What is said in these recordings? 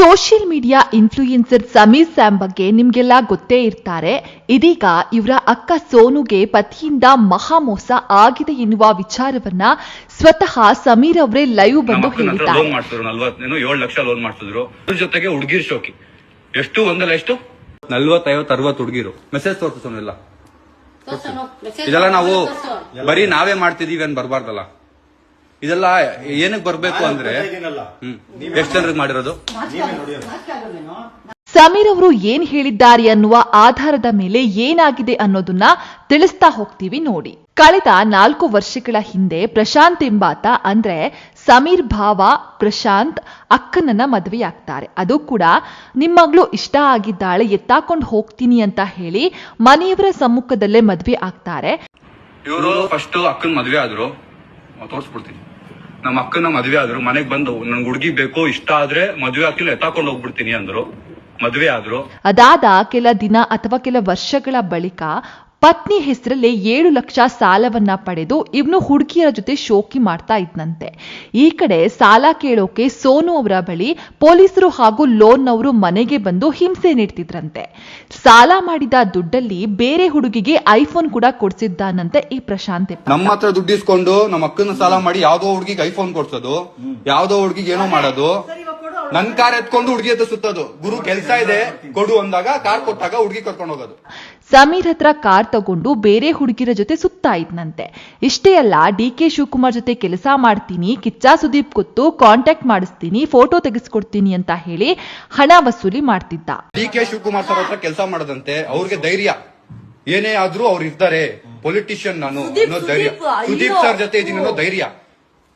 Social media influencer Sameer Sam ಬಗ್ಗೆ ನಿಮ್ಗೆಲ್ಲ ಗೊತ್ತೇ ಇರ್ತಾರೆ. ಇದೀಗ ಇವರ ಅಕ್ಕ ಸೋನುಗೆ ಪತಿಯಿಂದ ಮಹಾಮೋಸ ಆಗಿದೆ ಎನ್ನುವ ವಿಚಾರವನ್ನ ಸ್ವತಃ ಸಮೀರ್ ಅವರೇ ಲೈವ್ ಬಂದು ಹೇಳಿದ್ದಾರೆ. ಲೋನ್ ಮಾಡ್ಸಿದ್ರು ನಲ್ವತ್ತೇನು ಏಳು ಲಕ್ಷ ಲೋನ್ ಮಾಡ್ಸಿದ್ರು ಅದ್ರ ಜೊತೆಗೆ ಹುಡುಗಿರ್ ಶೋಕಿ. ಎಷ್ಟು? ಒಂದಲ್ಲ ಎಷ್ಟು? ನಲ್ವತ್ತೈವತ್ತು ಅರವತ್ತು ಹುಡುಗಿರು. ಮೆಸೇಜ್ ತೋರಿಸೋನಿಲ್ಲ ಇದೆಲ್ಲ ನಾವು ಬರೀ ನಾವೇ ಮಾಡ್ತಿದೀವಿ ಅಂತ ಬರ್ಬಾರ್ದಲ್ಲ. ಇದೆಲ್ಲ ಏನಕ್ಕೆ ಬರಬೇಕು ಅಂದ್ರೆ ಹ್ಮ್. ಎಷ್ಟು ಜನರಿಗೆ ಮಾಡಿರೋದು? ಸಮೀರ್ ಅವರು ಏನ್ ಹೇಳಿದ್ದಾರೆ ಅನ್ನುವ ಆಧಾರದ ಮೇಲೆ ಏನಾಗಿದೆ ಅನ್ನೋದನ್ನ ತಿಳಿಸ್ತಾ ಹೋಗ್ತೀವಿ ನೋಡಿ. ಕಳೆದ ನಾಲ್ಕು ವರ್ಷಗಳ ಹಿಂದೆ ಪ್ರಶಾಂತ್ ಎಂಬಾತ ಅಂದ್ರೆ ಸಮೀರ್ ಭಾವ ಪ್ರಶಾಂತ್ ಅಕ್ಕನನ್ನ ಮದುವೆಯಾಗ್ತಾರೆ. ಅದು ಕೂಡ ನಿಮ್ಮ ಮಗಳು ಇಷ್ಟ ಆಗಿದ್ದಾಳೆ ಎತ್ತಾಕೊಂಡು ಹೋಗ್ತೀನಿ ಅಂತ ಹೇಳಿ ಮನೆಯವರ ಸಮ್ಮುಖದಲ್ಲೇ ಮದುವೆ ಆಗ್ತಾರೆ. ಇವರು ಫಸ್ಟ್ ಅಕ್ಕನ ಮದುವೆ ಆದ್ರು ತೋರಿಸ್ಬಿಡ್ತೀನಿ. ನಮ್ಮ ಅಕ್ಕನ ಮದ್ವೆ ಆದ್ರು ಮನೆಗ್ ಬಂದು ನನ್ ಹುಡುಗಿ ಬೇಕು, ಇಷ್ಟ ಆದ್ರೆ ಮದ್ವೆ ಹಾಕಿಲ್ಲ ಎತ್ತಾಕೊಂಡು ಹೋಗ್ಬಿಡ್ತೀನಿ ಅಂದ್ರು. ಮದ್ವೆ ಆದ್ರು. ಅದಾದ ಕೆಲ ದಿನ ಅಥವಾ ಕೆಲ ವರ್ಷಗಳ ಬಳಿಕ ಪತ್ನಿ ಹೆಸರಲ್ಲೇ ಏಳು ಲಕ್ಷ ಸಾಲವನ್ನ ಪಡೆದು ಇವನು ಹುಡುಗಿಯರ ಜೊತೆ ಶೋಕಿ ಮಾಡ್ತಾ ಇದ್ನಂತೆ. ಈ ಕಡೆ ಸಾಲ ಕೇಳೋಕೆ ಸೋನು ಅವರ ಬಳಿ ಪೊಲೀಸರು ಹಾಗೂ ಲೋನ್ ಅವರು ಮನೆಗೆ ಬಂದು ಹಿಂಸೆ ನೀಡ್ತಿದ್ರಂತೆ. ಸಾಲ ಮಾಡಿದ ದುಡ್ಡಲ್ಲಿ ಬೇರೆ ಹುಡುಗಿಗೆ ಐಫೋನ್ ಕೂಡ ಕೊಡ್ಸಿದ್ದಾನಂತೆ ಈ ಪ್ರಶಾಂತ್. ನಮ್ಮ ಹತ್ರ ದುಡ್ಡು ಇಸ್ಕೊಂಡು ನಮ್ಮ ಅಕ್ಕನ ಸಾಲ ಮಾಡಿ ಯಾವ್ದೋ ಹುಡುಗಿಗೆ ಐಫೋನ್ ಕೊಡ್ಸೋದು ಯಾವ್ದೋ ಹುಡುಗಿಗೆ ಏನೋ ಮಾಡೋದು ನನ್ ಕಾರ್ ಎತ್ಕೊಂಡು ಹುಡುಗಿ ಹತ್ರ ಸುತ್ತೋದು. ಗುರು ಕೆಲ್ಸ ಇದೆ ಕೊಡು ಅಂದಾಗ ಕಾರ್ ಕೊಟ್ಟಾಗ ಹುಡುಗಿ ಕರ್ಕೊಂಡು ಹೋಗೋದು. ಸಮೀರ್ ಹತ್ರ ಕಾರ್ ತಗೊಂಡು ಬೇರೆ ಹುಡುಗಿರ ಜೊತೆ ಸುತ್ತಾ ಇದ್ನಂತೆ. ಇಷ್ಟೇ ಅಲ್ಲ ಡಿ ಕೆ ಶಿವಕುಮಾರ್ ಜೊತೆ ಕೆಲಸ ಮಾಡ್ತೀನಿ ಕಿಚ್ಚ ಸುದೀಪ್ ಕೊತ್ತು ಕಾಂಟ್ಯಾಕ್ಟ್ ಮಾಡಿಸ್ತೀನಿ ಫೋಟೋ ತೆಗೆಸ್ಕೊಡ್ತೀನಿ ಅಂತ ಹೇಳಿ ಹಣ ವಸೂಲಿ ಮಾಡ್ತಿದ್ದ. ಡಿ ಕೆ ಶಿವಕುಮಾರ್ ಸರ್ ಹತ್ರ ಕೆಲಸ ಮಾಡದಂತೆ ಅವ್ರಿಗೆ ಧೈರ್ಯ. ಏನೇ ಆದ್ರೂ ಅವ್ರು ಇರ್ತಾರೆ ಪೊಲಿಟಿಷಿಯನ್ ನಾನು ಅನ್ನೋ ಧೈರ್ಯ. ಸುದೀಪ್ ಸರ್ ಜೊತೆ ಇದೀನಿ ಅನ್ನೋ ಧೈರ್ಯ.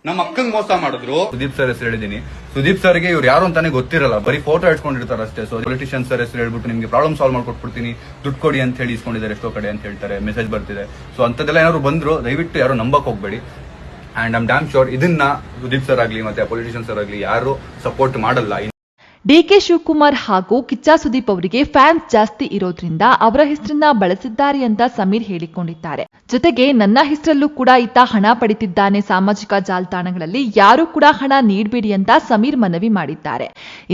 ನಮ್ಮ ಅಕ್ಕಂಗ್ ಮೋಸ ಮಾಡಿದ್ರು. ಸುದೀಪ್ ಸರ್ ಹೆಸರು ಹೇಳಿದೀನಿ ಸುದೀಪ್ ಸರ್ಗೆ ಇವ್ರು ಯಾರು ಅಂತಾನೆ ಗೊತ್ತಿರಲ್ಲ. ಬರೀ ಫೋಟೋ ಇಟ್ಕೊಂಡಿರ್ತಾರೆ ಅಷ್ಟೇ. ಸೊ ಪೊಲಿಟಿಷಿಯನ್ ಸರ್ ಹೆಸರು ಹೇಳ್ಬಿಟ್ಟು ನಿಮ್ಗೆ ಪ್ರಾಬ್ಲಮ್ ಸಾಲ್ವ್ ಮಾಡ್ಕೊಟ್ಬಿಡ್ತೀನಿ. ದುಡ್ಡು ಕೊಡಿ ಅಂತ ಹೇಳಿ ಇಸ್ಕೊಂಡಿದ್ದಾರೆ ಎಷ್ಟೋ ಕಡೆ ಅಂತ ಹೇಳ್ತಾರೆ. ಮೆಸೇಜ್ ಬರ್ತಿದೆ. ಸೊ ಅಂತದೆಲ್ಲ ಏನಾದ್ರು ಬಂದ್ರು, ದಯವಿಟ್ಟು ಯಾರು ನಂಬಕ್ ಹೋಗ್ಬೇಡಿ. ಅಂಡ್ ಐಮ್ ಡ್ಯಾಮ್ ಶೋರ್ ಇದನ್ನ ಸುದೀಪ್ ಸರ್ ಆಗ್ಲಿ ಮತ್ತೆ ಪೊಲಿಟಿಷಿಯನ್ ಸರ್ ಆಗ್ಲಿ ಯಾರು ಸಪೋರ್ಟ್ ಮಾಡಲ್ಲ. ಡಿ ಕೆ ಶಿವಕುಮಾರ್ ಹಾಗೂ ಕಿಚ್ಚ ಸುದೀಪ್ ಅವರಿಗೆ ಫ್ಯಾನ್ಸ್ ಜಾಸ್ತಿ ಇರೋದ್ರಿಂದ ಅವರ ಹೆಸರನ್ನ ಬಳಸಿದ್ದಾರೆ ಅಂತ ಸಮೀರ್ ಹೇಳಿಕೊಂಡಿದ್ದಾರೆ. ಜೊತೆಗೆ ನನ್ನ ಹೆಸರಲ್ಲೂ ಕೂಡ ಈತ ಹಣ ಪಡಿತಿದ್ದಾನೆ. ಸಾಮಾಜಿಕ ಜಾಲತಾಣಗಳಲ್ಲಿ ಯಾರು ಕೂಡ ಹಣ ನೀಡಬೇಡಿ ಅಂತ ಸಮೀರ್ ಮನವಿ ಮಾಡಿದ್ದಾರೆ.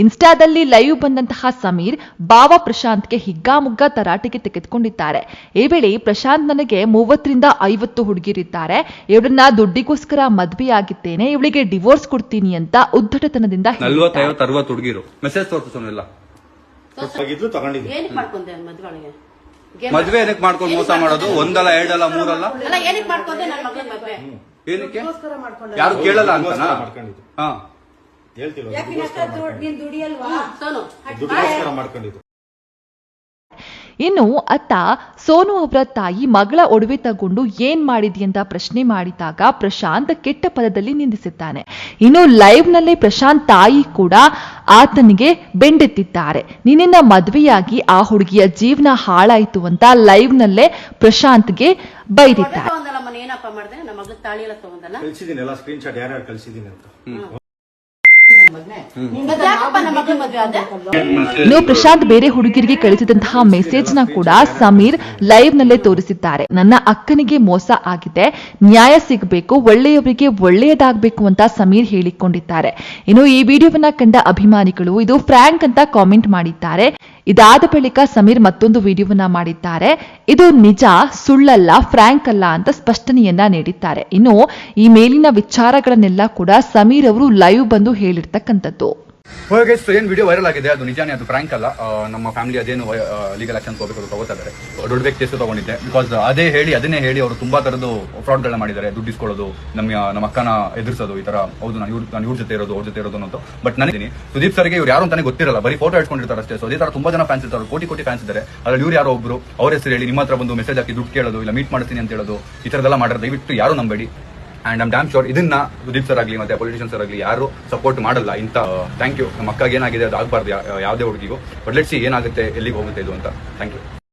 ಇನ್ಸ್ಟಾದಲ್ಲಿ ಲೈವ್ ಬಂದಂತಹ ಸಮೀರ್ ಬಾವ ಪ್ರಶಾಂತ್ಗೆ ಹಿಗ್ಗಾಮುಗ್ಗಾ ತರಾಟೆಗೆ ತೆಗೆದುಕೊಂಡಿದ್ದಾರೆ. ಈ ವೇಳೆ ಪ್ರಶಾಂತ್ ನನಗೆ ಮೂವತ್ತರಿಂದ ಐವತ್ತು ಹುಡುಗಿರಿದ್ದಾರೆ. ಇವಳನ್ನ ದುಡ್ಡಿಗೋಸ್ಕರ ಮದ್ವೆಯಾಗಿದ್ದೇನೆ. ಇವಳಿಗೆ ಡಿವೋರ್ಸ್ ಕೊಡ್ತೀನಿ ಅಂತ ಉದ್ದಟತನದಿಂದ ಹುಡುಗಿರು. ಮೆಸೇಜ್ ತಗೊಂಡಿದ್ದೆ. ಏನಕ್ಕೆ ಮಾಡ್ಕೊಂಡೆ ಮದ್ವೆ ಒಳಗೆ ಮದ್ವೆ ಏನಕ್ಕೆ ಮಾಡ್ಕೊಂಡು ಮೋಸ ಮಾಡೋದು? ಒಂದಲ್ಲ ಎರಡಲ್ಲ ಮೂರಲ್ಲ? ಅಲ್ಲ ಏನಕ್ಕೆ ಮಾಡ್ಕೊಂಡೆ ನನ್ನ ಮಗಳ ಮದ್ವೆ? ಏನಕ್ಕೆ? ಯಾರು ಕೇಳಲ್ಲ ಅಂತನಾ ಮಾಡ್ಕೊಂಡಿದ್ದು. ಹಾ. ಹೇಳ್ತಿಲ್ಲ ದುಡ್ಡುಗೋಸ್ಕರ ಮಾಡ್ಕೊಂಡಿದ್ದು. ಇನ್ನು ಅತ್ತ ಸೋನು ಅವರ ತಾಯಿ ಮಗಳ ಒಡವೆ ತಗೊಂಡು ಏನ್ ಮಾಡಿದಿ ಅಂತ ಪ್ರಶ್ನೆ ಮಾಡಿದಾಗ ಪ್ರಶಾಂತ್ ಕೆಟ್ಟ ಪದದಲ್ಲಿ ನಿಂದಿಸಿದ್ದಾನೆ ಇನ್ನು ಲೈವ್ನಲ್ಲಿ ಪ್ರಶಾಂತ್ ತಾಯಿ ಕೂಡ ಆತನಿಗೆ ಬೆಂಡೆತ್ತಿದ್ದಾರೆ. ನಿನ್ನ ಮದುವೆಯಾಗಿ ಆ ಹುಡುಗಿಯ ಜೀವನ ಹಾಳಾಯಿತು ಅಂತ ಲೈವ್ ನಲ್ಲೇ ಪ್ರಶಾಂತ್ಗೆ ಬೈದಿದ್ದಾರೆ. ಇನ್ನು ಪ್ರಶಾಂತ್ ಬೇರೆ ಹುಡುಗಿರಿಗೆ ಕಳಿಸಿದಂತಹ ಮೆಸೇಜ್ನ ಕೂಡ ಸಮೀರ್ ಲೈವ್ ನಲ್ಲೇ ತೋರಿಸಿದ್ದಾರೆ. ನನ್ನ ಅಕ್ಕನಿಗೆ ಮೋಸ ಆಗಿದೆ. ನ್ಯಾಯ ಸಿಗಬೇಕು ಒಳ್ಳೆಯವರಿಗೆ ಒಳ್ಳೆಯದಾಗಬೇಕು ಅಂತ ಸಮೀರ್ ಹೇಳಿಕೊಂಡಿದ್ದಾರೆ. ಇನ್ನು ಈ ವಿಡಿಯೋವನ್ನ ಕಂಡ ಅಭಿಮಾನಿಗಳು ಇದು ಫ್ರ್ಯಾಂಕ್ ಅಂತ ಕಾಮೆಂಟ್ ಮಾಡಿದ್ದಾರೆ. ಇದಾದ ಬಳಿಕ ಸಮೀರ್ ಮತ್ತೊಂದು ವಿಡಿಯೋವನ್ನ ಮಾಡಿದ್ದಾರೆ. ಇದು ನಿಜ, ಸುಳ್ಳಲ್ಲ, ಫ್ರ್ಯಾಂಕ್ ಅಲ್ಲ ಅಂತ ಸ್ಪಷ್ಟನೆಯನ್ನ ನೀಡಿದ್ದಾರೆ. ಇನ್ನು ಈ ಮೇಲಿನ ವಿಚಾರಗಳನ್ನೆಲ್ಲ ಕೂಡ ಸಮೀರ್ ಅವರು ಲೈವ್ ಬಂದು ಹೇಳಿರ್ತಕ್ಕಂಥದ್ದು. ಹೋಗಿ ಏನು ವಿಡಿಯೋ ವೈರಲ್ ಆಗಿದೆ, ಅದು ನಿಜಾನೇ ಅದು ಫ್ರಾಂಕ್ ಅಲ್ಲ. ನಮ್ಮ ಫ್ಯಾಮಿಲಿ ಅದೇನು ಲೀಗಲ್ ಆಕ್ಷನ್ ತಗೋಬೇಕು ತಗೋತಾ ಇದ್ದಾರೆ ದೊಡ್ಡ ಕೇಸು ತಗೊಂಡಿದ್ದೆ. ಬಿಕಾಸ್ ಅದೇ ಹೇಳಿ, ಅದನ್ನೇ ಹೇಳಿ ಅವರು ತುಂಬಾ ತರದ್ದು ಫ್ರಾಡ್ಗಳನ್ನ ಮಾಡಿದ್ದಾರೆ. ದುಡ್ಡು ಇಸ್ಕೊಳ್ಳೋದು ನಮ್ಮ ನಮ್ಮ ಅಕ್ಕನ ಎದುರಿಸೋದು, ಈ ತರ, ಹೌದು, ನಾನು ಇವ್ರು, ನಾನು ಇವ್ರ ಜೊತೆ ಇರೋದು, ಅವ್ರ ಜೊತೆ ಇರೋದು ಅಂತ ಬಟ್ ನನಗೆ ಸುದೀಪ್ ಸರ್ಗೆ ಇವ್ರು ಯಾರು ಅಂತಾನೆ ಗೊತ್ತಿರಲ್ಲ. ಬರೀ ಫೋಟೋ ಇಟ್ಕೊಂಡಿರ್ತಾರೆ ಅಷ್ಟೇ. ಸೊ ಅದೇ ತರ ತುಂಬಾ ಜನ ಫ್ಯಾನ್ಸ್ ಇರ್ತಾರೆ. ಕೋಟಿ ಕೋಟಿ ಫ್ಯಾನ್ಸ್ ಇದ್ದಾರೆ. ಅದ್ರಲ್ಲಿ ಇವ್ರು ಯಾರೋ ಒಬ್ರು, ಅವ್ರ ಹೆಸರು ಹೇಳಿ, ನಿಮ್ಮ ಹತ್ರ ಬಂದು ಮೆಸೇಜ್ ಹಾಕಿ ದುಡ್ಡು ಕೇಳೋದು, ಇಲ್ಲ ಮೀಟ್ ಮಾಡ್ತೀನಿ ಅಂತ ಹೇಳೋದು, ಈ ತರದೆಲ್ಲ ಮಾಡಿದ್ರೆ ದಯವಿಟ್ಟು ಯಾರು ನಂಬೇಡಿ. ಅಂಡ್ ಐಮ್ ಡ್ಯಾಮ್ ಶೋರ್ ಇದನ್ನ ಸುದೀಪ್ ಸರ್ ಆಗಲಿ ಮತ್ತೆ ಪೊಲಿಟಿಷಿಯನ್ ಸರ್ ಆಗಲಿ ಯಾರು ಸಪೋರ್ಟ್ ಮಾಡಲ್ಲ. ಇಂಥ ಥ್ಯಾಂಕ್ ಯು ನಮ್ಮ ಅಕ್ಕಗೆ ಏನಾಗಿದೆ ಅದು ಆಗಬಾರ್ದು ಯಾವುದೇ ಹುಡುಗಿಗೂ. ಬಟ್ ಲೆಟ್ಸಿ ಏನಾಗುತ್ತೆ, ಎಲ್ಲಿಗೆ ಹೋಗುತ್ತೆ ಇದು ಅಂತ. Thank you